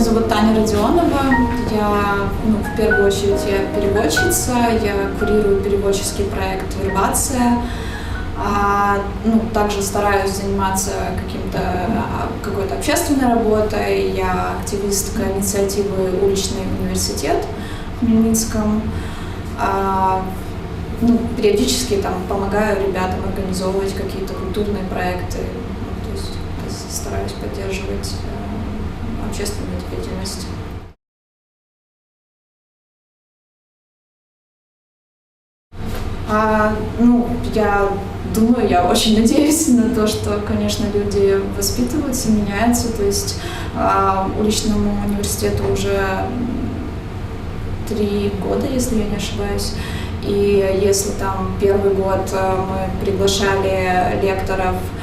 зовут Таня Родионова. Я, ну, в первую очередь, я переводчица. Я курирую переводческий проект «Вербация». А, ну, также стараюсь заниматься каким-то, а, какой-то общественной работой. Я активистка инициативы «Уличный университет» в Хмельницком. А, ну, периодически там помогаю ребятам организовывать какие-то культурные проекты. Ну, то есть стараюсь поддерживать общественную деятельность. А, ну, я думаю, я очень надеюсь на то, что, конечно, люди воспитываются, меняются. То есть а, уличному университету уже три года, если я не ошибаюсь. И если там первый год э, мы приглашали лекторов а,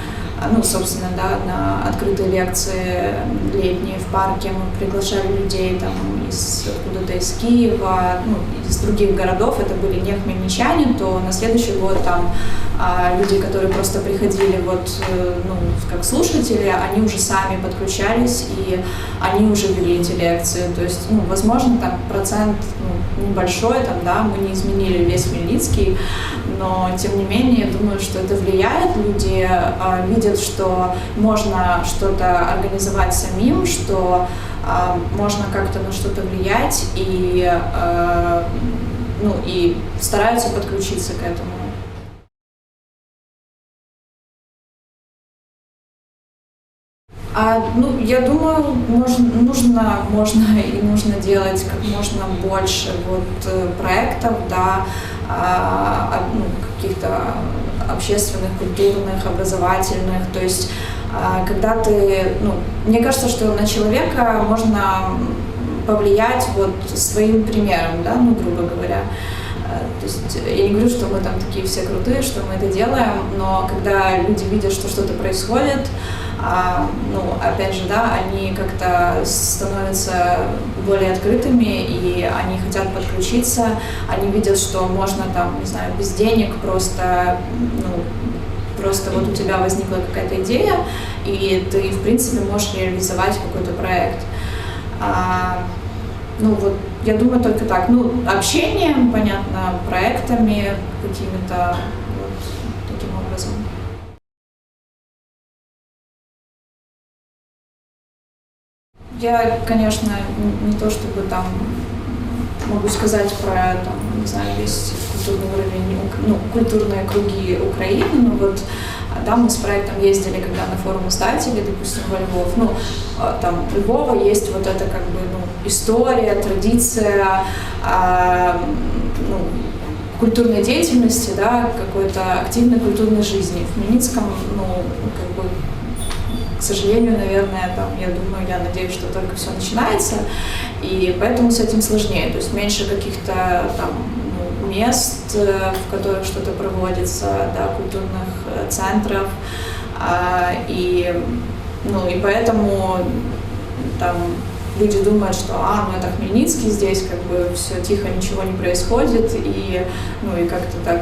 ну, собственно, да, на открытые лекции летние в парке мы приглашали людей там из откуда-то из Киева, ну, из других городов, это были не хмельничане, то на следующий год там а люди, которые просто приходили вот, э, ну, как слушатели, они уже сами подключались, и они уже вели эти лекции. То есть, ну, возможно, там процент ну, небольшой, там, да, мы не изменили весь Хмельницкий, но, тем не менее, я думаю, что это влияет. Люди э, видят, что можно что-то организовать самим, что э, можно как-то на что-то влиять, и, э, ну, и стараются подключиться к этому. А, ну, я думаю, можно, нужно, можно и нужно делать как можно больше вот э, проектов, да, ну, каких-то общественных, культурных, образовательных. То есть, а, когда ты, ну, мне кажется, что на человека можно повлиять вот своим примером, да, ну, грубо говоря. А, то есть я не говорю, что мы там такие все крутые, что мы это делаем, но когда люди видят, что что-то происходит, а, ну, опять же, да, они как-то становятся более открытыми, и они хотят подключиться, они видят, что можно там, не знаю, без денег просто, ну, просто вот у тебя возникла какая-то идея, и ты, в принципе, можешь реализовать какой-то проект. А, ну вот, я думаю, только так. Ну, общением, понятно, проектами какими-то Я, конечно, не то чтобы там могу сказать про, там, не знаю, весь культурный уровень, ну, культурные круги Украины, но вот да, мы с проектом ездили, когда на форум издателей, допустим, во Львов, ну, а, там, у Львова есть вот эта, как бы, ну, история, традиция, а, ну, культурной деятельности, да, какой-то активной культурной жизни. В Хмельницком, ну, как бы, к сожалению, наверное, там, я думаю, я надеюсь, что только все начинается, и поэтому с этим сложнее. То есть меньше каких-то там ну, мест, э, в которых что-то проводится, да, культурных э, центров, а, и, ну, и поэтому там люди думают, что а, ну это Хмельницкий, здесь как бы все тихо, ничего не происходит, и, ну, и как-то так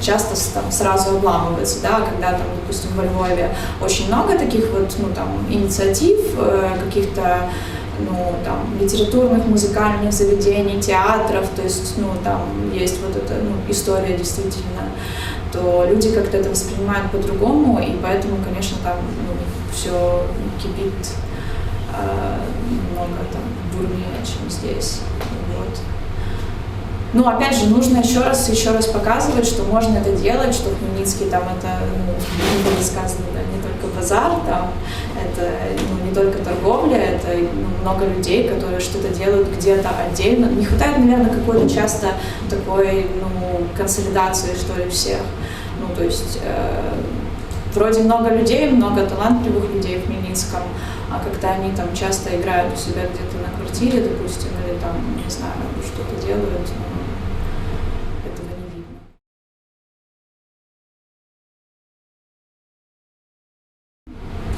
часто там сразу обламывается, да, когда там, допустим, во Львове очень много таких вот, ну, там, инициатив, э, каких-то ну, там, литературных, музыкальных заведений, театров, то есть, ну, там есть вот эта ну, история действительно, то люди как-то это воспринимают по-другому, и поэтому, конечно, там ну, все кипит э, много там бурнее, чем здесь. Вот. Ну, опять же, нужно еще раз еще раз показывать, что можно это делать, что Хмельницкий там это, ну, было сказано, да, не только базар, там только торговля, это много людей, которые что-то делают где-то отдельно. Не хватает, наверное, какой-то часто такой, ну, консолидации, что ли, всех. Ну, то есть э, вроде много людей, много талантливых людей в Хмельницком, а когда они там часто играют у себя где-то на квартире, допустим, или там, не знаю, что-то делают, ну.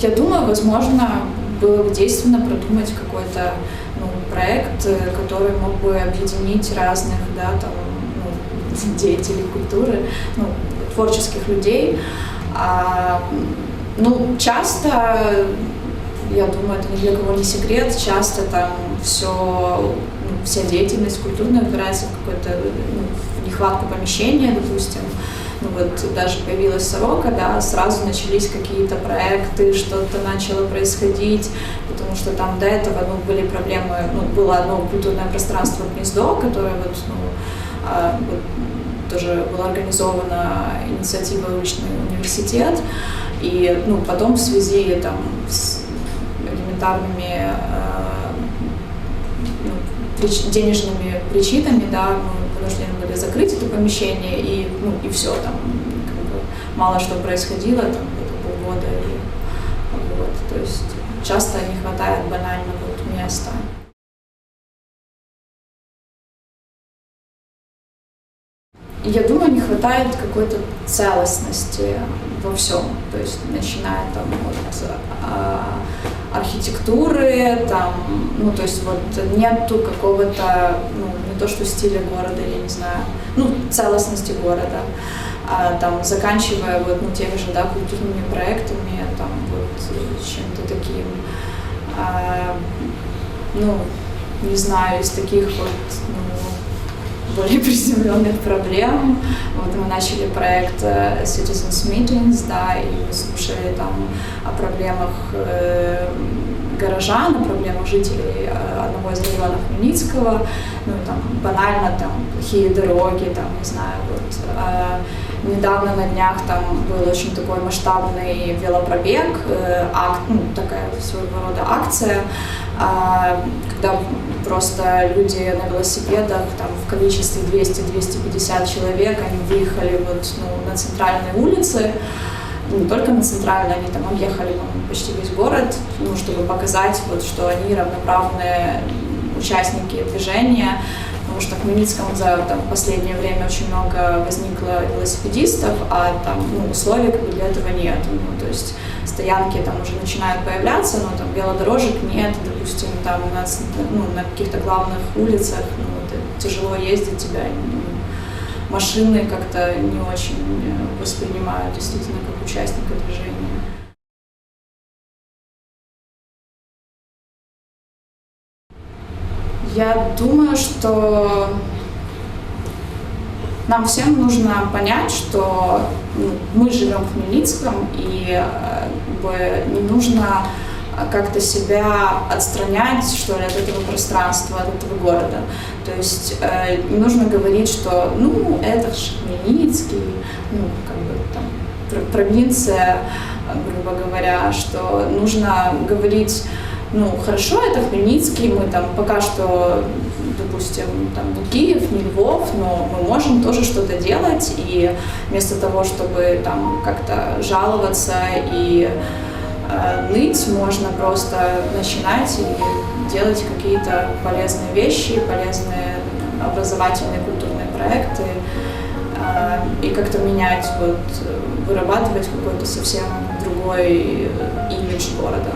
Я думаю, возможно, было бы действенно продумать какой-то ну, проект, который мог бы объединить разных да, там, ну, деятелей культуры, ну, творческих людей. А, ну, часто я думаю, это ни для кого не секрет. Часто там все, ну, вся деятельность культурная упирается в какую-то ну, нехватку помещения, допустим. Ну вот даже появилась Сорока, да, сразу начались какие-то проекты, что-то начало происходить, потому что там до этого ну, были проблемы, ну, было одно культурное пространство «Гнездо», которое вот, ну, а, вот, тоже была организована инициатива «Уличный университет», и ну, потом в связи там, с элементарными э, денежными причинами, да, мы вынуждены закрыть это помещение, и, ну, и все, там как бы, мало что происходило, там где-то полгода, и, вот, то есть часто не хватает банально вот места. Я думаю, не хватает какой-то целостности во всем. То есть начиная там от а, архитектуры, там, ну то есть вот нету какого-то, ну то что стиля города, я не знаю, ну целостности города, а, там заканчивая вот ну теми же да культурными проектами, там вот чем-то таким, а, ну не знаю из таких вот ну, более приземленных проблем. Вот мы начали проект э, Citizens Meetings, да, и мы слушали там о проблемах э, горожан, о проблемах жителей э, одного из районов Хмельницкого, ну там банально там плохие дороги, там, не знаю, вот э, недавно на днях там был очень такой масштабный велопробег, э, акт, ну, такая своего рода акция, э, когда просто люди на велосипедах там, в количестве 200-250 человек, они выехали вот, ну, на центральные улицы, не только на центральные, они там объехали ну, почти весь город, ну, чтобы показать, вот, что они равноправные участники движения, потому что в Хмельницком за там, последнее время очень много возникло велосипедистов, а там ну, условий как бы, для этого нет. Ну, то есть стоянки там уже начинают появляться, но там велодорожек нет, допустим, там у нас ну, на каких-то главных улицах ну, тяжело ездить, тебя машины как-то не очень э, воспринимают действительно как участника движения. Я думаю, что нам всем нужно понять, что ну, мы живем в Хмельницком, и э, не нужно как-то себя отстранять, что ли, от этого пространства, от этого города. То есть э, не нужно говорить, что, ну, это же Хмельницкий, ну, как бы там провинция, грубо говоря, что нужно говорить ну, хорошо, это Хмельницкий, мы там пока что, допустим, там Киев, не Львов, но мы можем тоже что-то делать, и вместо того, чтобы там как-то жаловаться и э, ныть, можно просто начинать и делать какие-то полезные вещи, полезные образовательные культурные проекты, э, и как-то менять, вот, вырабатывать какой-то совсем другой имидж города.